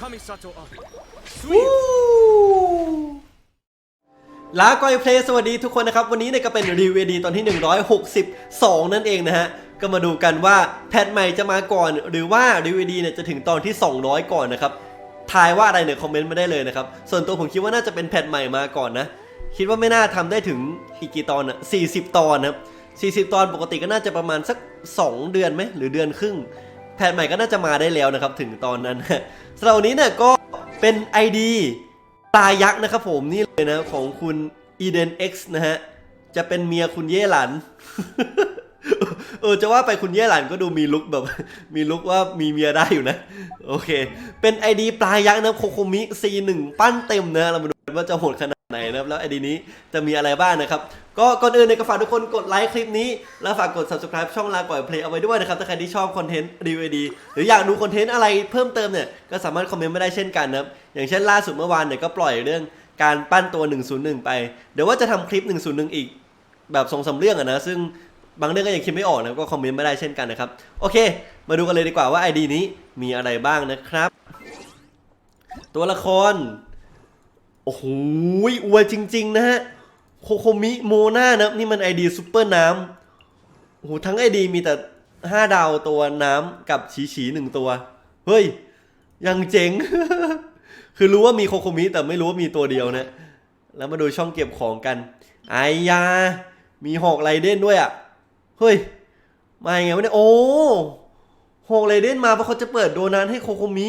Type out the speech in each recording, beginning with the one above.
Kamisato up. ลาก่อยเพลสวัสดีทุกคนนะครับ วันนี้เนี่ยก็เป็นรีวิวดีตอนที่ 162 นั่นเองนะฮะ ก็มาดูกันว่าแพทใหม่จะมาก่อน หรือว่ารีวิวดีเนี่ยจะถึงตอนที่ 200 ก่อนนะครับ ทายว่าอะไรเนี่ยคอมเมนต์มาได้เลยนะครับ ส่วนตัวผมคิดว่าน่าจะเป็นแพทใหม่มาก่อนนะ คิดว่าไม่น่าทำได้ถึงอีกกี่ตอนอะ40 ตอนนะครับ40 ตอนปกติก็น่าจะประมาณสัก 2 เดือนไหมหรือเดือนครึ่ง แพทใหม่ก็น่าจะมาได้แล้วนะครับถึงตอนนั้นสำหรับวันนี้เนี่ยก็เป็น ID ตายักษ์นะครับผมนี่เลยนะของคุณ Eden X นะฮะจะเป็นเมียคุณเย่หลัน เออจะว่าไปคุณเย่หลันก็ดูมีลุกแบบ มีลุกว่ามีเมียได้อยู่นะ โอเค เป็น ID ปลายักษ์นะโคโคมิ C1 ปั้นเต็มนะเรามาดู ว่าจะโหดขนาดไหนนะครับแล้ว ID นี้จะมีอะไรบ้างนะครับ ก็ก่อนอื่นเนี่ยก็ฝากทุกคนกดไลค์คลิปนี้ แล้วฝากกด subscribe ช่องลาก่อยเพลย์เอาไว้ด้วยนะครับ ถ้าใครที่ชอบคอนเทนต์รีวิวดีหรืออยากดูคอนเทนต์อะไรเพิ่มเติมเนี่ยก็สามารถคอมเมนต์มาได้เช่นกันนะครับอย่างเช่นล่าสุดเมื่อวานเนี่ยก็ปล่อยเรื่องการปั้นตัว 101 ไป เดี๋ยวว่าจะทำคลิป 101 อีก แบบสองสามเรื่องอะนะซึ่งบางเรื่องก็ยังคิดไม่ออกนะก็คอมเมนต์มาได้เช่นกันนะครับโอเค มาดูกันเลยดีกว่าว่า ID นี้มีอะไรบ้างนะครับ ตัวละคร อ้โหอวยจริง ๆ นะฮะ โคโคมิโมนานะนี่มันไอดีซูเปอร์น้ำโอ้โหทั้งไอดีมีแต่5ดาวตัวน้ำกับฉีฉีหนึ่งตัว เฮ้ย ยังเจ๋ง คือรู้ว่ามีโคโคมิแต่ไม่รู้ว่ามีตัวเดียวนะ แล้วมาดูช่องเก็บของกัน ไอยา มีหอกไรเด่นด้วยอะ เฮ้ย มาไงวะเนี่ย โอ้หอกไรเด่นมาเพราะเขาจะเปิดโดนัทให้โคโคมิ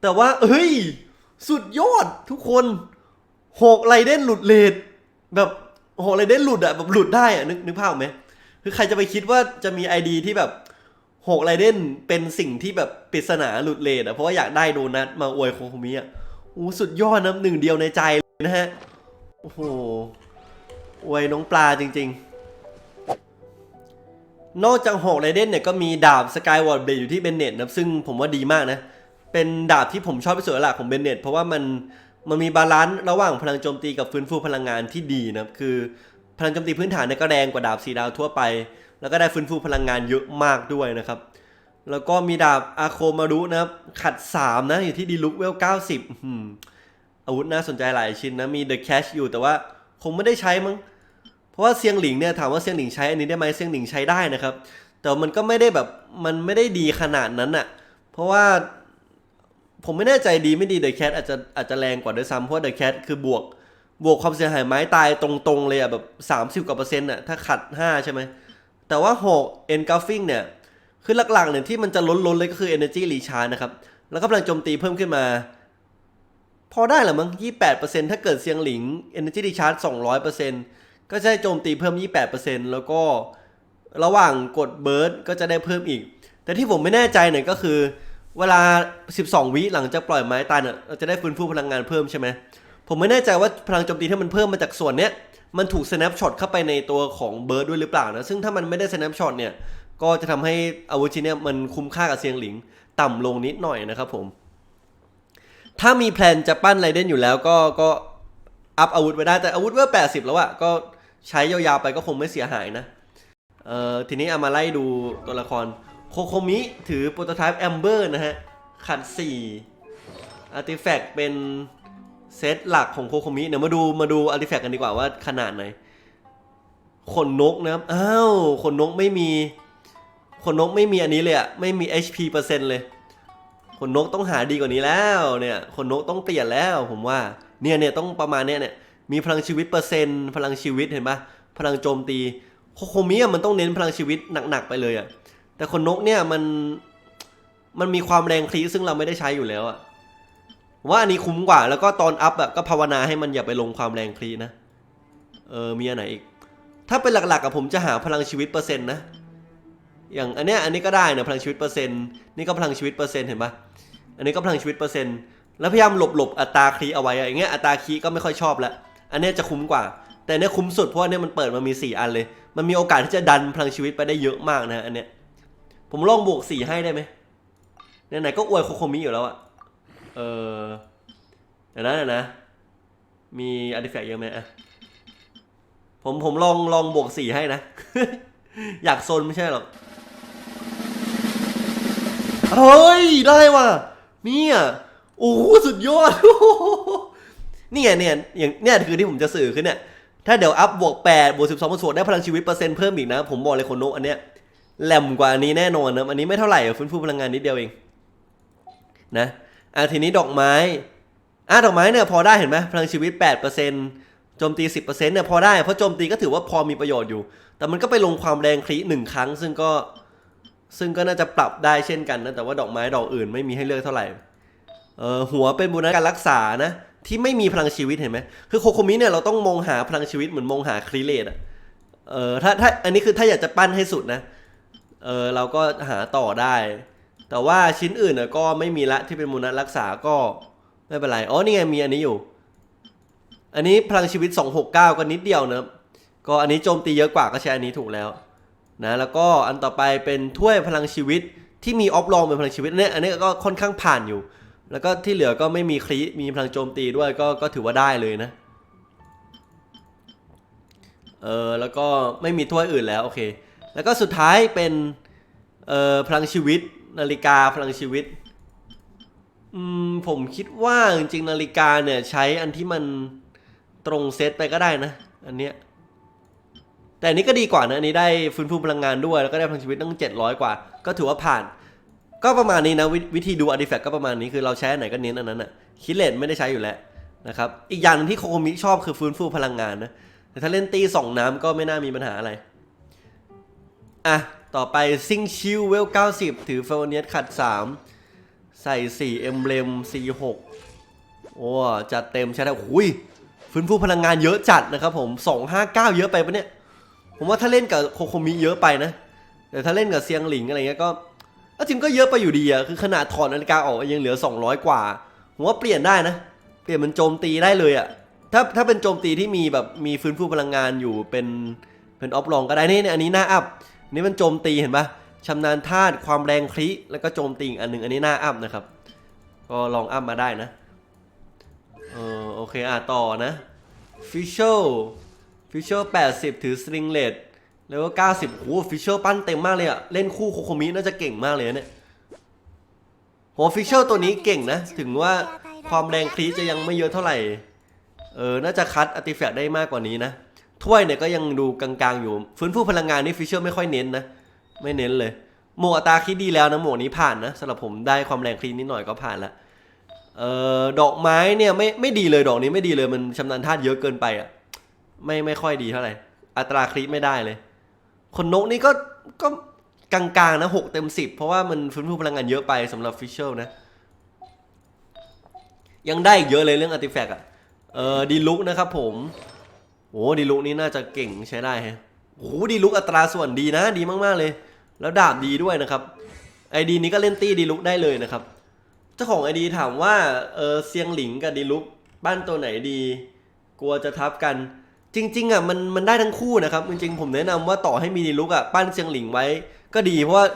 แต่ว่า เฮ้ย สุดยอดทุกคนหกไรเด่นหลุดเลดแบบหกไรเด่นหลุดอะแบบหลุดได้อะนึกนึกภาพไหมคือใครจะไปคิดว่าจะมีไอดีที่แบบหกไรเด่นเป็นสิ่งที่แบบปริศนาหลุดเลดอะเพราะว่าอยากได้โดนัทมาอวยโคคมิอะโอ้สุดยอดนะหนึ่งเดียวในใจนะฮะโอ้โหอวยน้องปลาจริง ๆ นอกจากหกไรเด่นเนี่ยก็มีดาบสกายวอร์ดเบลอยู่ที่เบนเน็ตนะซึ่งผมว่าดีมากนะ เป็นดาบที่ผมชอบที่สุดล้วล่ะของเบนเน็ตเพราะว่ามันมันมีบาลานซ์ระหว่างพลังโจมตีกับฟื้นฟูพลังงานที่ดีนะครับคือพลังโจมตีพื้นฐานเนี่ยก็แรงกว่าดาบสีดาวทั่วไป แล้วก็ได้ฟื้นฟูพลังงานเยอะมากด้วยนะครับ แล้วก็มีดาบอาโคมารุนะครับขัด 3 นะอยู่ที่ดีลุกเวล 90อื้อหืออาวุธน่าสนใจหลายชิ้นนะ มีเดอะแคชอยู่แต่ว่าคงไม่ได้ใช้มั้งเพราะว่าเซียงหลิงเนี่ยถามว่าเซียงหลิงใช้อันนี้ได้ไหมเซียงหลิงใช้ได้นะครับ แต่มันก็ไม่ได้แบบมันไม่ได้ดีขนาดนั้นอะเพราะว่า ผมไม่แน่ใจดีไม่ดีเดอะแคทอาจจะอาจจะแรงกว่าด้วยซ้ำเพราะเดอะแคทคือบวกบวกความเสียหายไม้ตายตรงๆเลยอะแบบ 30 กว่าเปอร์เซ็นต์อะถ้าขัด 5 ใช่ไหม แต่ว่า6 engulfing เนี่ย คือหลักๆเนี่ยที่มันจะล้นๆเลยก็คือ energy recharge นะครับ แล้วก็พลังโจมตีเพิ่มขึ้นมา พอได้หรอมั้ง 28%ถ้าเกิดเซียงหลิง energy recharge 200%ก็จะได้โจมตีเพิ่ม 28%แล้วก็ระหว่างกดเบิร์ดก็จะได้เพิ่มอีก แต่ที่ผมไม่แน่ใจเนี่ยก็คือ เวลา 12 วิหลังจากปล่อยไม้ตายเนี่ยเราจะได้ฟื้นฟูพลังงานเพิ่มใช่ไหมผมไม่แน่ใจว่าพลังโจมตีที่มันเพิ่มมาจากส่วนเนี้ยมันถูก snapshot เข้าไปในตัวของเบิร์ดด้วยหรือเปล่านะซึ่งถ้ามันไม่ได้ snapshot เนี่ยก็จะทำให้อาวุธชิ้นเนี้ยมันคุ้มค่ากับเซียงหลิงต่ำลงนิดหน่อยนะครับผม ถ้ามีแพลนจะปั้นไรเดนอยู่แล้วก็ก็อัพอาวุธไว้ได้แต่อาวุธเวอร์80แล้วอะก็ใช้ยาวๆไปก็คงไม่เสียหายนะเอ่อทีนี้เอามาไล่ดูตัวละคร โคโคมิถือโปรโตไทป์แอมเบอร์นะฮะ ขัด4อาร์ติแฟกต์เป็นเซตหลักของโคโคมิเดี๋ยวมาดูมาดูอาร์ติแฟกต์กันดีกว่าว่าขนาดไหน ขนนกนะครับ อ้าว ขนนกไม่มี ขนนกไม่มีอันนี้เลยอะไม่มี HP เปอร์เซ็นต์เลย ขนนกต้องหาดีกว่านี้แล้วเนี่ย ขนนกต้องเปลี่ยนแล้วผมว่า เนี่ยเนี่ยต้องประมาณเนี้ยเนี่ย มีพลังชีวิตเปอร์เซ็นต์ พลังชีวิตเห็นปะพลังโจมตี โคโคมิอะมันต้องเน้นพลังชีวิตหนักๆไปเลยอะ แต่ขนนกเนี่ยมันมันมีความแรงคลีซึ่งเราไม่ได้ใช้อยู่แล้วอะว่าอันนี้คุ้มกว่า แล้วก็ตอนอัพอะก็ภาวนาให้มันอย่าไปลงความแรงคลีนะ เออมีอันไหนอีก ถ้าเป็นหลักๆอะผมจะหาพลังชีวิตเปอร์เซ็นต์นะ อย่างอันเนี้ยอันนี้ก็ได้นะพลังชีวิตเปอร์เซ็นต์นี่ก็พลังชีวิตเปอร์เซ็นต์เห็นปะอันนี้ก็พลังชีวิตเปอร์เซ็นต์แล้วพยายามหลบหลบอัตราคลีเอาไว้อะอย่างเงี้ยอัตราคลีก็ไม่ค่อยชอบล้วอันเนี้ยจะคุ้มกว่า แต่อันเนี้ยคุ้มสุดเพราะอันเนี้ยมันเปิดมามีสี่อันเลย มันมีโอกาสที่จะดันพลังชีวิตไปได้เยอะมากนะอันเนี้ย ผมลองบวกสี่ให้ได้ไหมไหนๆก็อวยโคโคมิอยู่แล้วอะเออเดี๋ยวนะเดี๋ยวนะ มีอาร์ติแฟกต์เยอะไหมอะผมผมลองลองบวกสี่ให้นะ อยากโซนไม่ใช่หรอกเฮ้ย ได้ว่ะเนี่ยโอ้โหสุดยอดนี่ไงเนี่ยอย่างเนี่ยคือที่ผมจะสื่อคือเนี่ย ถ้าเดี๋ยวอัพบวก8บวก12บวก16ได้พลังชีวิตเปอร์เซ็นต์เพิ่มอีกนะ ผมบอกเลยคนโนอันเนี้ย แหลมกว่าอันนี้แน่นอนนะอันนี้ไม่เท่าไหร่ฟื้นฟูพลังงานนิดเดียวเองนะอะทีนี้ดอกไม้อะดอกไม้เนี่ยพอได้เห็นไหมพลังชีวิต 8%โจมตี 10%เนี่ยพอได้เพราะโจมตีก็ถือว่าพอมีประโยชน์อยู่ แต่มันก็ไปลงความแรงคลิหนึ่งครั้ง ซึ่งก็ซึ่งก็น่าจะปรับได้เช่นกันนะแต่ว่าดอกไม้ดอกอื่นไม่มีให้เลือกเท่าไหร่เออหัวเป็นบูรณะการรักษานะที่ไม่มีพลังชีวิตเห็นไหมคือโคโคมิเนี่ยเราต้องมองหาพลังชีวิตเหมือนมองหาครีเลตอะเออถ้าถ้าอันนี้คือถ้าอยากจะปั้นให้สุดนะ เออเราก็หาต่อได้ แต่ว่าชิ้นอื่นน่ะก็ไม่มีละที่เป็นมูลนะรักษาก็ไม่เป็นไร อ๋อนี่ไงมีอันนี้อยู่ อันนี้พลังชีวิต 269 ก็นิดเดียวนะก็อันนี้โจมตีเยอะกว่าก็ใช้อันนี้ถูกแล้วนะแล้วก็อันต่อไปเป็นถ้วยพลังชีวิตที่มีออฟลองเป็นพลังชีวิตเนี่ยอันนี้ก็ค่อนข้างผ่านอยู่ แล้วก็ที่เหลือก็ไม่มีคลิมีพลังโจมตีด้วยก็ก็ถือว่าได้เลยนะเออแล้วก็ไม่มีถ้วยอื่นแล้วโอเค แล้วก็สุดท้ายเป็นเอ่อพลังชีวิตนาฬิกาพลังชีวิตอืมผมคิดว่าจริงๆนาฬิกาเนี่ยใช้อันที่มันตรงเซตไปก็ได้นะ อันเนี้ยแต่อันนี้ก็ดีกว่านะอันนี้ได้ฟื้นฟูพลังงานด้วย แล้วก็ได้พลังชีวิตตั้ง 700 กว่า ก็ถือว่าผ่าน ก็ประมาณนี้นะววิธีดูอาร์ติแฟกต์ก็ประมาณนี้คือเราใช้อันไหนก็เน้นอันนั้นอะคิเลนไม่ได้ใช้อยู่แล้วนะครับอีกอย่างหนึงที่โคโคมิชอบคือฟื้นฟูพลังงานนะแต่ถ้าเล่นตีสองน้ำก็ไม่น่ามีปัญหาอะไร อะ ต่อไปซิงชิวเวล 90 ถือเฟลเนียสขัด 3 ใส่ 4 เอ็มเบลม C6 โอ้ จัดเต็มใช้ได้หุยฟื้นฟูพลังงานเยอะจัดนะครับผม 259 เยอะไปปะเนี่ย ผมว่าถ้าเล่นกับโคโคมิเยอะไปนะ แต่ถ้าเล่นกับเซียงหลิงอะไรเงี้ยก็จริงก็เยอะไปอยู่ดีอะคือขนาดถอดนาฬิกาออกยังเหลือ 200 กว่า ผมว่าเปลี่ยนได้นะ เปลี่ยนมันโจมตีได้เลยอะถ้าถ้าเป็นโจมตีที่มีแบบมีฟื้นฟูพลังงานอยู่เป็นเป็นออฟลองก็ได้นี่เนี่ยอันนี้หน้าอัพ นี่มันโจมตีเห็นปะชำนาญธาตุความแรงคลิแล้วก็โจมตีอีกอันหนึ่งอันนี้หน้าอัพนะครับ ก็ลองอัพมาได้นะเออโอเคอะต่อนะฟิชเชลฟิชเชล80ถือสตริงเลตแล้วก็90โอ้ฟิชเชลปั้นเต็มมากเลยอะเล่นคู่โคโคมิน่าจะเก่งมากเลยนะเนี่ยโหฟิชเชลตัวนี้เก่งนะ ถึงว่าความแรงคลีจะยังไม่เยอะเท่าไหร่ เออ น่าจะคัดอาร์ติแฟกต์ได้มากกว่านี้นะ ถ้วยเนี่ยก็ยังดูกลางๆอยู่ ฟื้นฟูพลังงานนี่ฟิชเชอร์ไม่ค่อยเน้นนะ ไม่เน้นเลย หมวกอัตราคิดดีแล้วนะหมวกนี้ผ่านนะสำหรับผมได้ความแรงคลีนิดหน่อยก็ผ่านละเอ่อดอกไม้เนี่ยไม่ไม่ดีเลยดอกนี้ไม่ดีเลยมันชำนาญธาตุเยอะเกินไปอะไม่ไม่ค่อยดีเท่าไหร่อัตราคลีไม่ได้เลยคนนกนี่ก็ก็กลางๆนะหกเต็มสิบเพราะว่ามันฟื้นฟูพลังงานเยอะไปสำหรับฟิชเชอร์นะยังได้อีกเยอะเลยเรื่องอาร์ติแฟกต์อะ เออดีลุกนะครับผม โอ้ดีลุกนี่น่าจะเก่งใช้ได้ฮะโอ้ดีลุกอัตราส่วนดีนะดีมากๆเลย แล้วดาบดีด้วยนะครับไอดีนี้ก็เล่นตี้ดีลุกได้เลยนะครับ เจ้าของไอดีถามว่าเออเซียงหลิงกับดีลุกบ้านตัวไหนดี กลัวจะทับกัน จริงๆอะมันมันได้ทั้งคู่นะครับ จริงๆผมแนะนำว่าต่อให้มีดีลุกอะปั้นเซียงหลิงไว้ ก็ดีเพราะว่า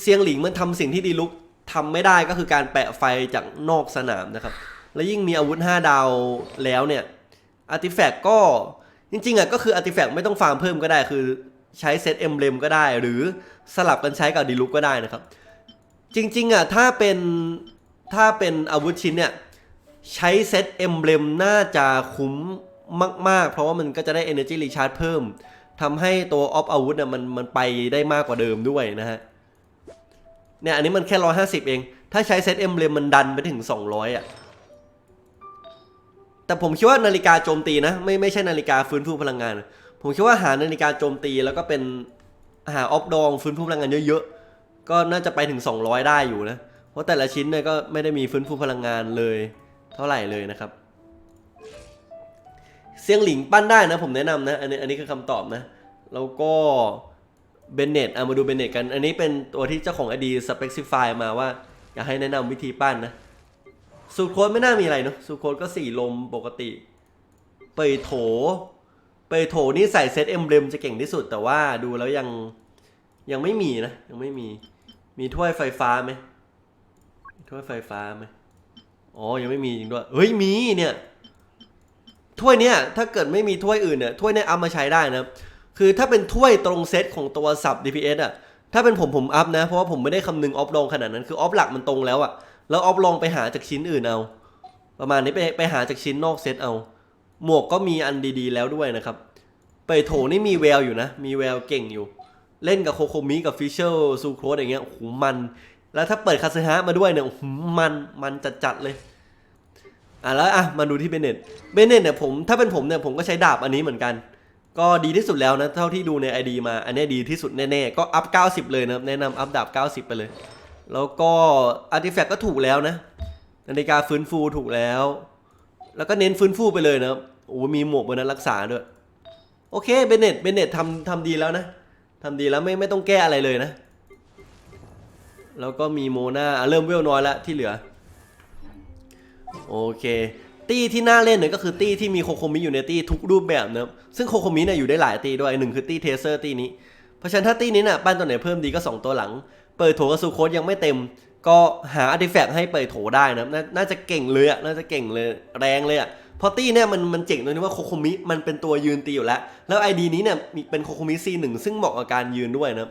เซียงหลิงมันทำสิ่งที่ดีลุกทำไม่ได้ก็คือการแปะไฟจากนอกสนามนะครับ แล้วยิ่งมีอาวุธ 5 ดาวแล้วเนี่ย อาร์ติแฟกต์ก็จริงๆอะก็คืออาร์ติแฟกต์ไม่ต้องฟาร์มเพิ่มก็ได้ คือใช้เซตเอ็มเบลมก็ได้ หรือสลับกันใช้กับดีลุกก็ได้นะครับ จริงๆอะถ้าเป็นถ้าเป็นอาวุธชิ้นเนี่ยใช้เซตเอ็มเบลมน่าจะคุ้มมาก ๆ เพราะว่ามันก็จะได้ Energy Recharge เพิ่มทำให้ตัวออฟอาวุธน่ะมันมันไปได้มากกว่าเดิมด้วยนะฮะเนี่ยอันนี้มันแค่ร้อยห้าสิบเอง ถ้าใช้เซตเอ็มเบลมมันดันไปถึงสองร้อยอะ แต่ผมคิดว่านาฬิกาโจมตีนะ ไม่ไม่ใช่นาฬิกาฟื้นฟูพลังงาน ผมคิดว่าหานาฬิกาโจมตีแล้วก็เป็นหาออฟดองฟื้นฟูพลังงานเยอะๆ ก็น่าจะไปถึง 200 ได้อยู่นะ เพราะแต่ละชิ้นเนี่ยก็ไม่ได้มีฟื้นฟูพลังงานเลย เท่าไหร่เลยนะครับเซียงหลิงปั้นได้นะ ผมแนะนำนะ อันนี้อันนี้คือคำตอบนะ แล้วก็เบนเน็ตเอามาดูเบนเน็ตกัน อันนี้เป็นตัวที่เจ้าของไอดีสเปกซิฟายมาว่า อยากให้แนะนำวิธีปั้นนะ สูตรโค้ดไม่น่ามีอะไรเนอะสูตรโค้ดก็สี่ลมปกติ เปยโถ เปยโถนี่ใส่เซตเอ็มเบลมจะเก่งที่สุด แต่ว่าดูแล้วยังยังไม่มีนะ ยังไม่มี มีถ้วยไฟฟ้าไหมถ้วยไฟฟ้าไหมอ๋อ ยังไม่มีจริงด้วย เฮ้ย มีเนี่ย ถ้วยเนี่ยถ้าเกิดไม่มีถ้วยอื่นเนี่ยถ้วยเนี่ยอัพมาใช้ได้นะ คือถ้าเป็นถ้วยตรงเซตของตัวสับ DPS อะ ถ้าเป็นผมผมอัพนะ เพราะว่าผมไม่ได้คำนึงออฟลองขนาดนั้น คือออฟหลักมันตรงแล้วอะ แล้วออฟลองไปหาจากชิ้นอื่นเอา ประมาณนี้ไปไปหาจากชิ้นนอกเซตเอา หมวกก็มีอันดีๆ แล้วด้วยนะครับเปโถนี่มีแววอยู่นะ มีแววเก่งอยู่ เล่นกับโคโคมิกับฟิชเชอร์ซูโครสอย่างเงี้ยโอ้โหมัน แล้วถ้าเปิดคาเซฮะมาด้วยเนี่ยโอ้โหมันมันจัดๆเลยอะแล้วอะมาดูที่เบเน็ตเบเน็ตเนี่ยผมถ้าเป็นผมเนี่ยผมก็ใช้ดาบอันนี้เหมือนกัน ก็ดีที่สุดแล้วนะ เท่าที่ดูใน ID มาอันนี้ดีที่สุดแน่ๆ ก็อัพ 90 เลยนะแนะนำอัพดาบ 90 ไปเลย แล้วก็อาร์ติแฟกต์ก็ถูกแล้วนะนาฬิกาฟื้นฟูถูกแล้ว แล้วก็เน้นฟื้นฟูไปเลยนะโอ้โหมีหมวกบนนั้นรักษาด้วย โอเคเบเน็ตเบเน็ตทำทำดีแล้วนะทำดีแล้วไม่ไม่ต้องแก้อะไรเลยนะ แล้วก็มีโมนาเริ่มเวลน้อยแล้วที่เหลือ โอเค ตี้ที่น่าเล่นเนี่ยก็คือตี้ที่มีโคโคมิอยู่ในตี้ทุกรูปแบบนะซึ่งโคโคมิเนี่ยอยู่ได้หลายตี้ด้วยหนึ่งคือตี้เทเซอร์ตี้นี้ เพราะฉะนั้นถ้าตี้นี้เนี่ยปั้นตัวไหนเพิ่มดีก็ 2 ตัวหลัง เปิดโถกับซูโคสยังไม่เต็ม ก็หาอาร์ติแฟกต์ให้เปิดโถได้นะนน่าจะเก่งเลยอะน่าจะเก่งเลยแรงเลยอะพราะตี้เนี่ยมันมันเจ๋งตรงที่ว่าโคโคมิมันเป็นตัวยืนตีอยู่แล้ว แล้วไอดีนี้เนี่ยมีเป็นโคโคมิซีหนึ่งซึ่งเหมาะกับการยืนด้วยนะ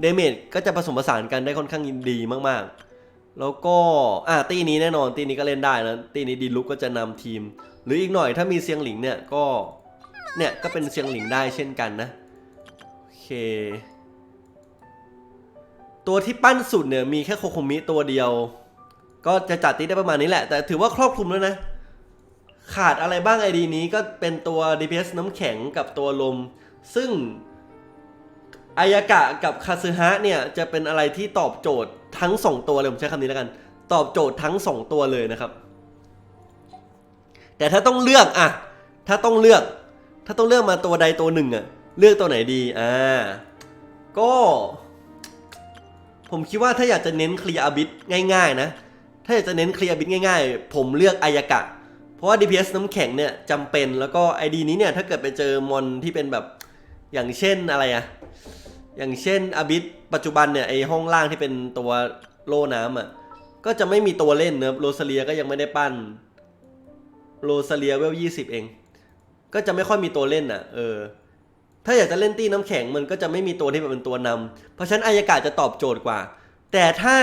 เดเมจก็จะผสมผสานกันได้ค่อนข้างดีมากๆ แล้วก็อะตีนี้แน่นอนตีนี้ก็เล่นได้นะตีนี้ดีลุกก็จะนำทีม หรืออีกหน่อยถ้ามีเซียงหลิงเนี่ยก็เนี่ยก็เป็นเซียงหลิงได้เช่นกันนะโอเค ตัวที่ปั้นสุดเนี่ยมีแค่โคโคมิตัวเดียว ก็จะจัดตีได้ประมาณนี้แหละ แต่ถือว่าครอบคลุมแล้วนะ ขาดอะไรบ้างไอดีนี้ก็เป็นตัว DPS น้ำแข็งกับตัวลม ซึ่งอายากะกับคาซึฮะเนี่ยจะเป็นอะไรที่ตอบโจทย์ทั้ง 2 ตัวเลยผมใช้คำนี้แล้วกัน ตอบโจทย์ทั้ง 2 ตัวเลยนะครับ แต่ถ้าต้องเลือกอะถ้าต้องเลือก ถ้าต้องเลือกมาตัวใดตัวหนึ่งอะเลือกตัวไหนดีอ่าก็ ผมคิดว่าถ้าอยากจะเน้นเคลียร์อาบิทง่ายๆนะ ถ้าอยากจะเน้นเคลียร์อาบิทง่ายๆ ผมเลือกอายากะ เพราะว่า DPS น้ำแข็งเนี่ยจำเป็นแล้วก็ ID นี้เนี่ยถ้าเกิดไปเจอมอนที่เป็นแบบอย่างเช่นอะไรอะอย่างเช่นอาบิทปัจจุบันเนี่ยไอห้องล่างที่เป็นตัวโล่น้ำอะก็จะไม่มีตัวเล่นเนอะโรซาเลียก็ยังไม่ได้ปั้นโรซาเลียเวลยี่สิบเอง ก็จะไม่ค่อยมีตัวเล่นอะเออ ถ้าอยากจะเล่นตี้น้ำแข็งมันก็จะไม่มีตัวที่เป็นตัวนำเพราะฉะนั้นอายากาจะตอบโจทย์กว่า แต่ถ้า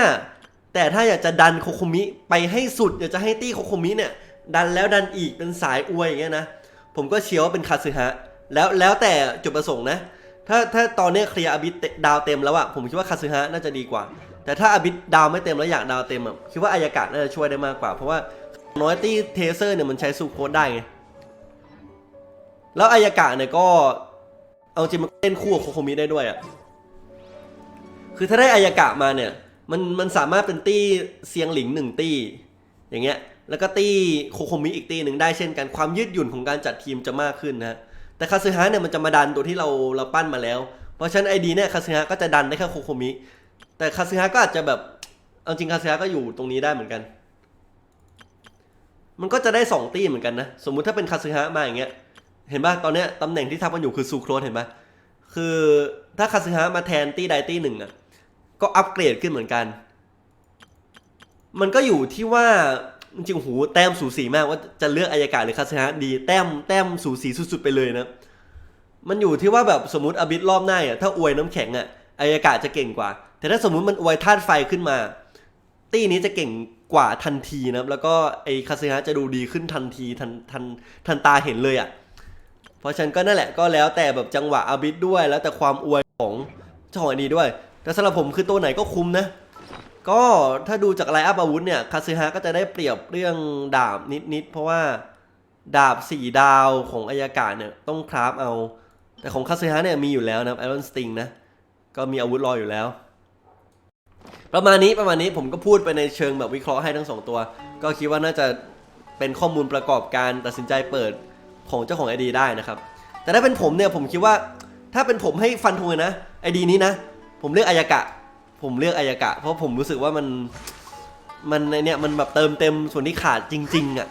แต่ถ้าอยากจะดันโคโคมิไปให้สุด อยากจะให้ตี้โคโคมิเนี่ยดันแล้วดันอีกเป็นสายอวยอย่างเงี้ยนะผมก็เชียร์ว่าเป็นคาซึฮะแล้วแล้วแต่จุดประสงค์นะ ถ้าถ้าตอนนี้เคลียร์อาบิดาวเต็มแล้วอะผมคิดว่าคาซึฮะน่าจะดีกว่า แต่ถ้าอาบิดาวไม่เต็มแล้วอยากดาวเต็มอะคิดว่าอายากาน่าจะช่วยได้มากกว่า เพราะว่าน้อยตี้เทเซอร์เนี่ยมันใช้ซูโคดได้ไงแล้วอายากะเนี่ยก็ เอาจริงมันเล่นคู่กับโคโคมิได้ด้วยอะ่ะ คือถ้าได้อายากะมาเนี่ย มันมันสามารถเป็นตี้เซียงหลิงหนึ่งตี้ อย่างเงี้ย แล้วก็ตี้โคโคมิอีกตี้หนึ่งได้เช่นกัน ความยืดหยุ่นของการจัดทีมจะมากขึ้นนะฮะแต่คาซึฮะเนี่ยมันจะมาดันตัวที่เราเราปั้นมาแล้ว เพราะฉะนั้นไอดีเนี่ยคาซึฮะก็จะดันได้แค่โคโคมิ แต่คาซึฮะก็อาจจะแบบ เอาจริงคาซึฮะก็อยู่ตรงนี้ได้เหมือนกัน มันก็จะได้สองตี้เหมือนกันนะ สมมุติถ้าเป็นคาซึฮะมาอย่างเงี้ย เห็นป่ะตอนเนี้ยตำแหน่งที่ทับกันอยู่คือซูโครสเห็นป่ะคือถ้าคาซึฮะมาแทนตี้ใดตี้หนึ่งอะก็อัปเกรดขึ้นเหมือนกัน มันก็อยู่ที่ว่าจริงหูแต้มสูสีมากว่าจะเลือกอายกาศหรือคาซึฮะดีแต้มแต้มสูสีสุดๆไปเลยนะ มันอยู่ที่ว่าแบบสมมติอบิทรอบหน้าอะถ้าอวยน้ำแข็งอะอายากาศจะเก่งกว่า แต่ถ้าสมมุติมันอวยธาตุไฟขึ้นมา ตี้นี้จะเก่งกว่าทันทีนะแล้วก็ไอคาซึฮะจะดูดีขึ้นทันทีทันทันทันตาเห็นเลยอะ เพราะฉะนันก็นั่นแหละก็แล้วแต่แบบจังหวะอาบิทด้วย แล้วแต่ความอวยของเจ้าของไอดีด้วย แต่สำหรับผมคือตัวไหนก็คุ้มนะ ก็ถ้าดูจากไลอัพอาวุธเนี่ยคาซึฮะก็จะได้เปรียบเรื่องดาบนิดๆเพราะว่าดาบสี่ดาวของอายากาเนี่ยต้องคราฟเอา แต่ของคาซึฮะเนี่ยมีอยู่แล้วนะไอรอนสติงนะก็มีอาวุธรออยู่แล้ว ประมาณนี้ประมาณนี้ผมก็พูดไปในเชิงแบบวิเคราะห์ให้ทั้งสองตัว ก็คิดว่าน่าจะเป็นข้อมูลประกอบการตัดสินใจเปิด ของเจ้าของไอดีได้นะครับ แต่ถ้าเป็นผมเนี่ยผมคิดว่า ถ้าเป็นผมให้ฟันธงเลยนะไอดีนี้นะ ผมเลือกอายกะ ผมเลือกอายกะ เพราะผมรู้สึกว่ามันมันในเนี่ยมันแบบเติมเต็มส่วนที่ขาดจริงๆอะ่ะ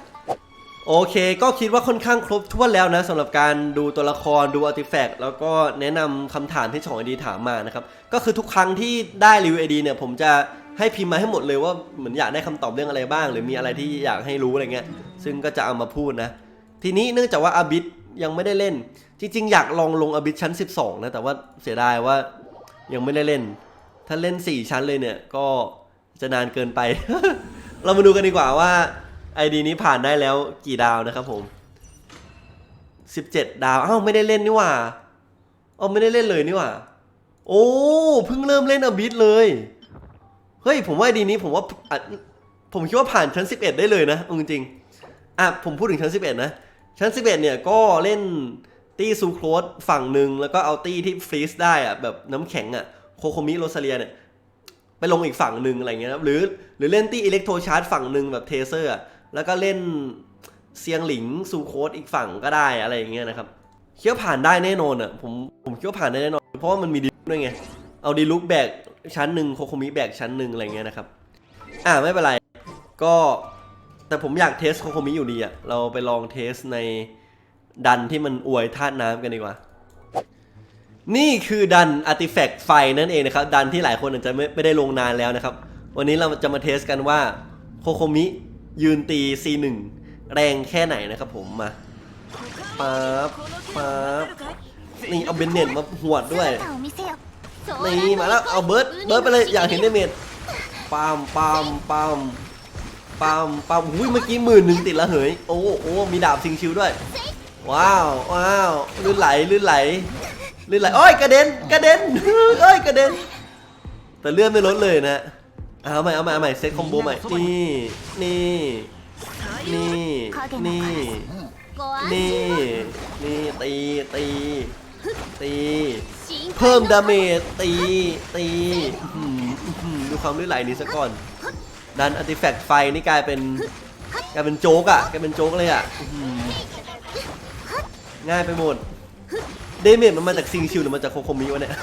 โอเค ก็คิดว่าค่อนข้างครบถ้วนแล้วนะสำหรับการดูตัวละครดูอาร์ติแฟกต์แล้วก็แนะนำคำถามที่ชองไอดีถามมานะครับ ก็คือทุกครั้งที่ได้รีวิวไอดีเนี่ยผมจะให้พิมพ์มาให้หมดเลยว่าเหมือนอยากได้คำตอบเรื่องอะไรบ้าง หรือมีอะไรที่อยากให้รู้อะไรเงี้ยซึ่งก็จะเอามาพูดนะ ทีนี้เนื่องจากว่าอาบิทยังไม่ได้เล่น จริง ๆ อยากลองลงอาบิทชั้น 12 นะ แต่ว่าเสียดายว่ายังไม่ได้เล่น ถ้าเล่น 4 ชั้นเลยเนี่ยก็จะนานเกินไป เรามาดูกันดีกว่าว่าไอดีนี้ผ่านได้แล้วกี่ดาวนะครับผม 17 ดาวอ้าวไม่ได้เล่นนี่หว่าเอ้าไม่ได้เล่นเลยนี่หว่า โอ้เพิ่งเริ่มเล่นอบิทเลยเฮ้ยผมว่าไอดีนี้ผมว่าผมคิดว่าผ่านชั้น 11 ได้เลยนะจริงๆอะผมพูดถึงชั้น 11 นะ ชั้น 11 เนี่ยก็เล่นตี้ซูโครสฝั่งหนึ่งแล้วก็เอาตี้ที่ฟรีซได้อะแบบน้ำแข็งอะโคโคมิโรซาเลียเนี่ยไปลงอีกฝั่งหนึ่งอะไรเงี้ยนะครับหรือหรือเล่นตี้อิเล็กโทรชาร์จฝั่งหนึ่งแบบเทเซอร์อะแล้วก็เล่นเซียงหลิงซูโคสอีกฝั่งก็ได้อะไรอย่างเงี้ยนะครับคิดว่าผ่านได้แน่นอนอะผมผมคิดว่าผ่านได้แน่นอน เพราะว่ามันมีดีลุกด้วยไง เอาดีลุกแบกชั้นหนึ่งโคโคมิแบกชั้นหนึ่งอะไรเงี้ยนะครับ อ่าไม่เป็นไร ก็ แต่ผมอยากเทสโคโคมิอยู่ดีอะเราไปลองเทสในดันที่มันอวยธาตุน้ำกันดีกว่า นี่คือดันอาร์ติแฟกต์ไฟนั่นเองนะครับ ดันที่หลายคนอาจจะไม่ไมได้ลงนานแล้วนะครับ วันนี้เราจะมาเทสกันว่าโคโคมิยืนตี C1 แรงแค่ไหนนะครับผมมาปั๊บปั๊บนี่เอาเบนเน็ตมาหวดด้วยนี่มาแล้วเอาเบิร์ดเบิร์ดไปเลยอยากเห็นเดเมจปามปามปาม ปัมปัมอุ้ยเมื่อกี้หมื่นหนึ่งติดละเหยโอ้โอ้มีดาบซิงชิลด้วย ว้าวว้าวลื่นไหลลื่นไหลลื่นไหลโอ้ยกระเด็นกระเด็นโอ้ยกระเด็น แต่เลื่อนไม่ลดเลยนะเอาใหม่เอาใหม่เอาใหม่เซตคอมโบใหม่นี่นี่นี่นี่นี่นี่ตีตีตีเพิ่มดาเมจตีตีดูความลื่นไหลนี้สักก่อน ดันอัติแฟกต์ไฟนี่กลายเป็นกลายเป็นโจ๊กอะกลายเป็นโจ๊กเลยอะง่ายไปหมดเดเมจมันมาจากซิงชิวหรือมาจากโคคมิวะเนี่ย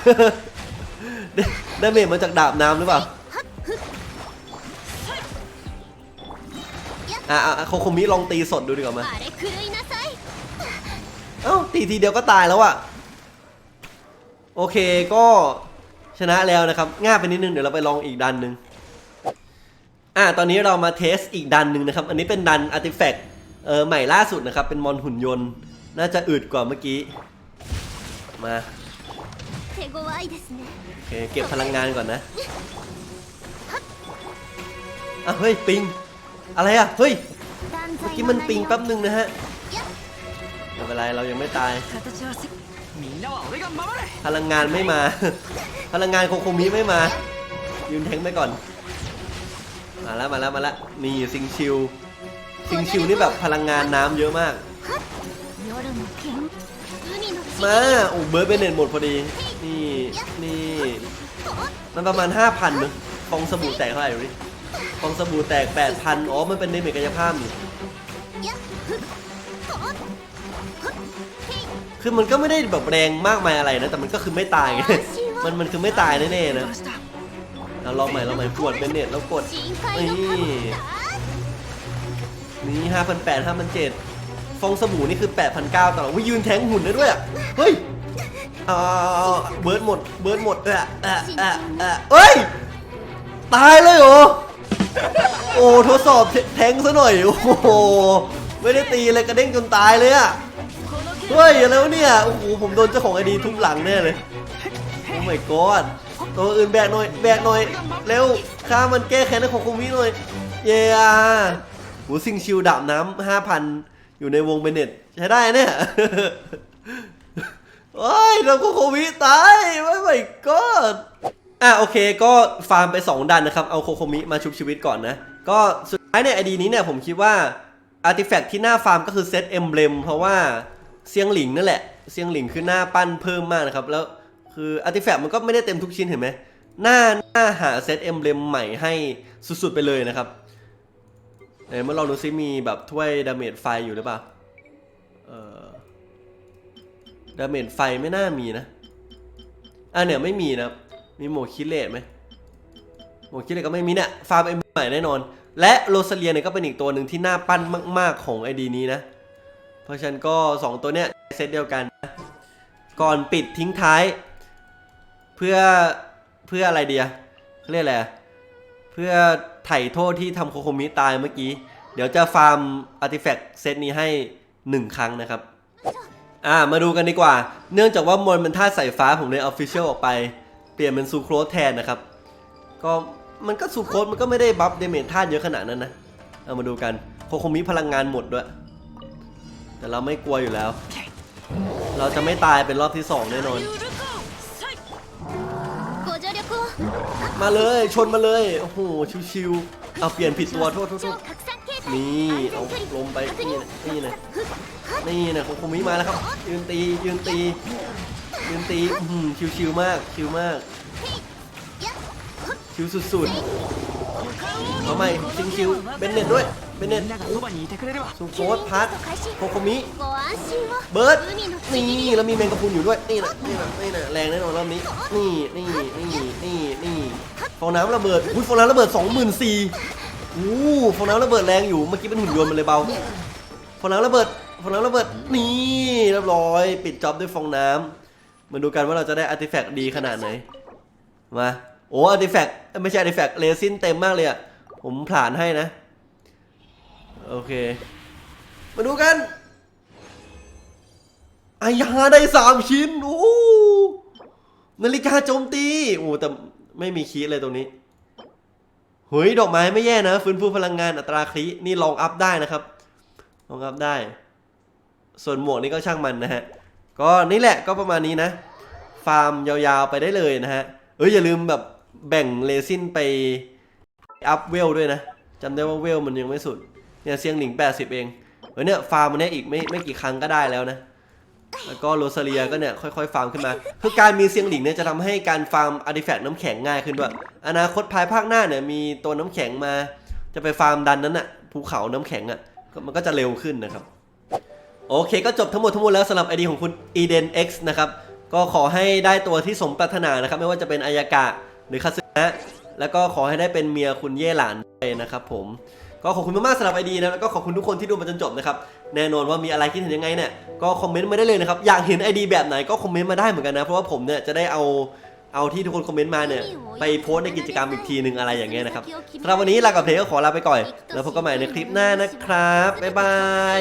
เดเมจมาจากดาบน้ำหรือเปล่าอะโคคมิลองตีสดดูดีกว่ามาเอ้าตีทีเดียวก็ตายแล้วอะโอเคก็ชนะแล้วนะครับ ง่ายไปนิดนึง เดี๋ยวเราไปลองอีกดันหนึ่ง อ่าตอนนี้เรามาเทสอีกดันหนึ่งนะครับ อันนี้เป็นดันอาร์ติแฟกต์เออใหม่ล่าสุดนะครับ เป็นมอนหุ่นยนต์ น่าจะอืดกว่าเมื่อกี้ มาโอเคเก็บพลังงานก่อนนะอะเฮ้ยปิง อะไรอะเฮ้ยเมื่อกี้มันปิงแป๊บหนึ่งนะฮะไม่เป็นไรเรายังไม่ตาย พลังงานไม่มา พลังงานโคโคมิไม่มา ยืนแทงไปก่อน มาแล้วมาแล้วมาแล้วนี่ซิงชิวซิงชิวนี่แบบพลังงานน้ำเยอะมาก มาโอ้เบิร์ดเบนเนตหมดพอดี นี่นี่มันประมาณ 5,000นึงฟองสบู่แตกเท่าไหร่ดูดิฟองสบู่แตก 8,000อ๋อมันเป็นเดเมจกายภามีคือมันก็ไม่ได้แบบแรงมากมายอะไรนะ แต่มันก็คือไม่ตาย มันมันคือไม่ตายแน่ๆนะ เราลองใหม่เราใหม่กดเบนเน็ตแล้วกดนี่นี่ห้าพันแปดห้าพันเจ็ดฟองสบู่นี่คือแปดพันเก้าตลอดว่ายืนแทงหุ่นได้ด้วยอะเฮ้ยเอเบิร์ดหมดเบิร์ดหมดเอะเอะเอะเอะเอ้ยตายเลยเหอโอ้ทดสอบแทงซะหน่อยโอ้โหไม่ได้ตีเลยกระเด้งจนตายเลยอะเฮ้ยแล้วเนี่ยโอ้โหผมโดนเจ้าของไอดีทุบหลังแน่เลยโอ้ my god ตัวอื่นแบกหน่อย แบกหน่อย เร็วข้ามันแก้แค้นให้ของคุมิหน่อย เย้หูซิงชิวดาบน้ำห้าพันอยู่ในวงเบเน็ตใช้ได้เนี่ยโอ้ยเราก็โควิตายไม่ my god อะโอเคก็ฟาร์มไป 2ดันนะครับ เอาโคโคมิมาชุบชีวิตก่อนนะ ก็สุดท้ายในไอดีนี้เนี่ยผมคิดว่าอาร์ติแฟกต์ที่หน้าฟาร์มก็คือเซตเอ็มเบลมเพราะว่าเซียงหลิงนั่นแหละ เซียงหลิงคือหน้าปั้นเพิ่มมากนะครับ แล้ว คืออาร์ติแฟกต์มันก็ไม่ได้เต็มทุกชิ้นเห็นไหมหน้าหน้าหาเซตเอ็มเบลมใหม่ให้สุดๆไปเลยนะครับเอ้ยมาลองดูซิมีแบบถ้วยดาเมจไฟอยู่หรือเปล่าเออดาเมจไฟไม่น่ามีนะอะเนี่ยไม่มีนะมีโหมคิเลตไหมโหมคิเลตก็ไม่มีเนี่ยฟาร์มเอ็มใหม่แน่นอน และโรซาเลียเนี่ยก็เป็นอีกตัวหนึ่งที่น่าปั้นมาก ๆของไอดีนี้นะ เพราะฉะนั้นก็ 2 ตัวเนี้ยเซตเดียวกันนะก่อนปิดทิ้งท้าย เพื่อเพื่ออะไรเดียเขาเรียกอะไรเพื่อไถ่โทษที่ทำโคโคมิตายเมื่อกี้ เดี๋ยวจะฟาร์มอาร์ติแฟกต์เซตนี้ให้ 1 ครั้งนะครับ อ่ามาดูกันดีกว่า เนื่องจากว่ามอนมันธาสายฟ้าผมเลยออฟฟิเชียลออกไป เปลี่ยนเป็นซูโครสแทนนะครับ ก็มันก็สูโครสมันก็ไม่ได้บัฟเดเมจท่าเยอะขนาดนั้นนะ เอามาดูกันโคโคมิพลังงานหมดด้วย แต่เราไม่กลัวอยู่แล้ว เราจะไม่ตายเป็นรอบที่สองแน่นอน มาเลยชนมาเลย โอ้โห ชิวๆเอาเปลี่ยนผิดตัวโทษโทษโทษนี่เอาลมไปนี่นะนี่นะนี่นะคคุมิมาแล้วครับ ยืนตียืนตี ยืนตีอืมชิวๆมากชิวมาก ชิวสุดๆเอาใหม่ชิวๆเป็นเน็ตด้วย เบเน็ตซูโซสพัทโคโคมิเบิร์ดนี่แล้วมีแมงกะพุนอยู่ด้วยนี่แหละนี่แหละนี่แหละแรงแน่นอนรอบนี้นี่นี่นี่นี่นี่ฟองน้ำระเบิดอุ้ยฟองน้ำระเบิด 24,000อู้ฟองน้ำระเบิดแรงอยู่เมื่อกี้เป็นหุ่นยนต์มันเลยเบาฟองน้ำระเบิดฟองน้ำระเบิดนี่เรียบร้อย ปิดจ็อบด้วยฟองน้ำมาดูกันว่าเราจะได้อาร์ติแฟกต์ดีขนาดไหนมาโอ้อาร์ติแฟกต์ไม่ใช่อาร์ติแฟกต์เลซินเต็มมากเลยอะผมผ่านให้นะ โอเค มาดูกันอายาได้สามชิ้น โอ้นาฬิกาโจมตี โอ้แต่ไม่มีคีเลยตรงนี้ เฮ้ย ดอกไม้ไม่แย่นะ ฟื้นฟูพลังงานอัตราคลินี่ลองอัพได้นะครับ ลองอัพได้ ส่วนหมวกนี่ก็ช่างมันนะฮะ ก็นี่แหละก็ประมาณนี้นะ ฟาร์มยาวๆไปได้เลยนะฮะ เอ้ยอย่าลืมแบบแบ่งเลซินไปอัพเวลด้วยนะจำได้ว่าเวลมันยังไม่สุด เนี่ยเซียงหลิง 80 เองเฮ้เนี่ยฟาร์มมันเนี่ยอีกไม่ไม่กี่ครั้งก็ได้แล้วนะ แล้วก็โรซาเลียก็เนี่ยค่อยๆฟาร์มขึ้นมา คือการมีเซียงหลิงเนี่ยจะทำให้การฟาร์มอาร์ติแฟกต์น้ำแข็งง่ายขึ้นด้วยอนาคตภายภาคหน้าเนี่ยมีตัวน้ำแข็งมา จะไปฟาร์มดันนั้นอะภูเขาน้ำแข็งอะมันก็จะเร็วขึ้นนะครับ โอเคก็จบทั้งหมดทั้งมวลแล้วสำหรับไอดีของคุณ Eden X นะครับก็ขอให้ได้ตัวที่สมปรารถนานะครับ ไม่ว่าจะเป็นอายากะหรือคาซึนะแล้วก็ขอให้ได้เป็นเมียคุณเย่หลานนะครับผม ก็ขอบคุณมากๆสำหรับไอดีนะแล้วก็ขอบคุณทุกคนที่ดูมาจนจบนะครับแน่นอนว่ามีอะไรคิดเห็นยังไงเนี่ยก็คอมเมนต์มาได้เลยนะครับอยากเห็นไอดีแบบไหนก็คอมเมนต์มาได้เหมือนกันนะเพราะว่าผมเนี่ยจะได้เอาเอาที่ทุกคนคอมเมนต์มาเนี่ยไปโพสในกิจกรรมอีกทีหนึ่งอะไรอย่างเงี้ยนะครับสำหรับวันนี้ลากับเพลงก็ขอลาไปก่อน แล้วพบกันใหม่ในคลิปหน้านะครับบ๊ายบาย